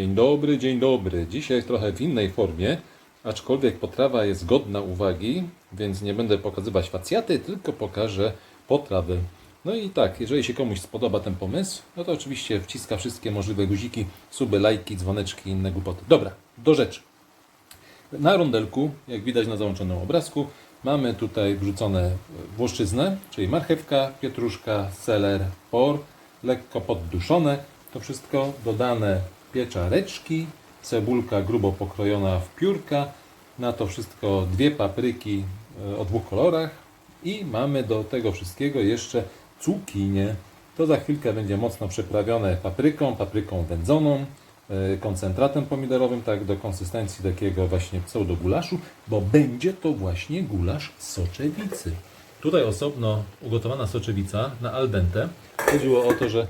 Dzień dobry, dzień dobry. Dzisiaj trochę w innej formie, aczkolwiek potrawa jest godna uwagi, więc nie będę pokazywać facjaty, tylko pokażę potrawę. No i tak, jeżeli się komuś spodoba ten pomysł, no to oczywiście wciska wszystkie możliwe guziki, suby, lajki, dzwoneczki i inne głupoty. Dobra, do rzeczy. Na rondelku, jak widać na załączonym obrazku, mamy tutaj wrzucone włoszczyznę, czyli marchewka, pietruszka, seler, por, lekko podduszone. To wszystko dodane pieczareczki, cebulka grubo pokrojona w piórka, na to wszystko dwie papryki e, o dwóch kolorach i mamy do tego wszystkiego jeszcze cukinię. To za chwilkę będzie mocno przyprawione papryką, papryką wędzoną, e, koncentratem pomidorowym, tak do konsystencji takiego właśnie pseudo-gulaszu, bo będzie to właśnie gulasz soczewicy. Tutaj osobno ugotowana soczewica na al dente. Chodziło o to, że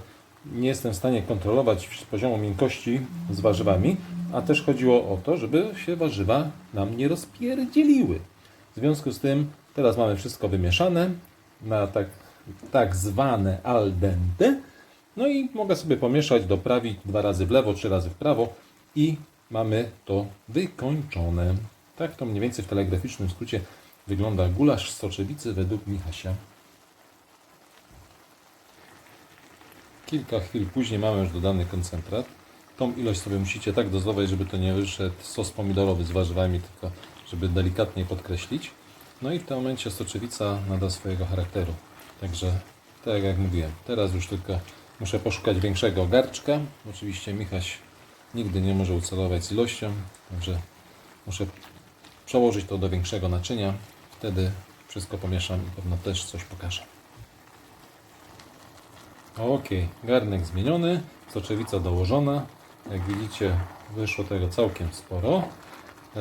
nie jestem w stanie kontrolować poziomu miękkości z warzywami, a też chodziło o to, żeby się warzywa nam nie rozpierdzieliły. W związku z tym teraz mamy wszystko wymieszane na tak, tak zwane al dente. No i mogę sobie pomieszać, doprawić dwa razy w lewo, trzy razy w prawo i mamy to wykończone. Tak to mniej więcej w telegraficznym skrócie wygląda gulasz z soczewicy według Michasia. Kilka chwil później mamy już dodany koncentrat. Tą ilość sobie musicie tak dozować, żeby to nie wyszedł sos pomidorowy z warzywami, tylko żeby delikatnie podkreślić. No i w tym momencie soczewica nada swojego charakteru. Także tak jak mówiłem, teraz już tylko muszę poszukać większego garczka. Oczywiście Michaś nigdy nie może ucelować z ilością, także muszę przełożyć to do większego naczynia. Wtedy wszystko pomieszam i pewno też coś pokażę. Ok, garnek zmieniony, soczewica dołożona. Jak widzicie, wyszło tego całkiem sporo. E,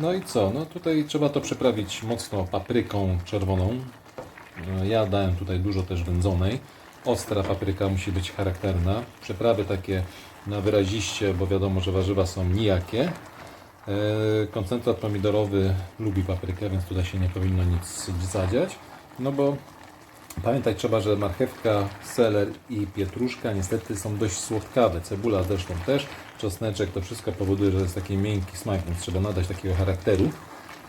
No i co? No tutaj trzeba to przyprawić mocno papryką czerwoną. E, Ja dałem tutaj dużo też wędzonej. Ostra papryka musi być charakterna. Przyprawy takie na wyraziście, bo wiadomo, że warzywa są nijakie. E, Koncentrat pomidorowy lubi paprykę, więc tutaj się nie powinno nic zadziać. No bo Pamiętać trzeba, że marchewka, seler i pietruszka niestety są dość słodkawe. Cebula zresztą też, czosneczek, to wszystko powoduje, że jest taki miękki smak, więc trzeba nadać takiego charakteru.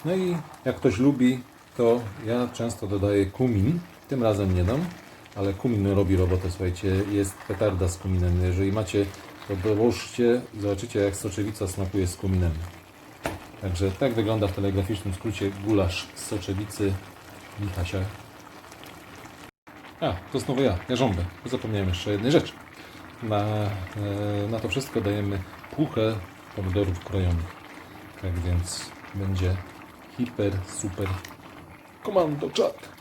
No i jak ktoś lubi, to ja często dodaję kumin. Tym razem nie dam, ale kumin robi robotę, słuchajcie, jest petarda z kuminem. Jeżeli macie, to dołóżcie i zobaczycie, jak soczewica smakuje z kuminem. Także tak wygląda w telegraficznym skrócie gulasz z soczewicy Michasia a, to znowu ja, jarząbę. Zapomniałem jeszcze jednej rzeczy. Na, e, na to wszystko dajemy puchę pomidorów krojonych. Tak więc będzie hiper, super komando czat.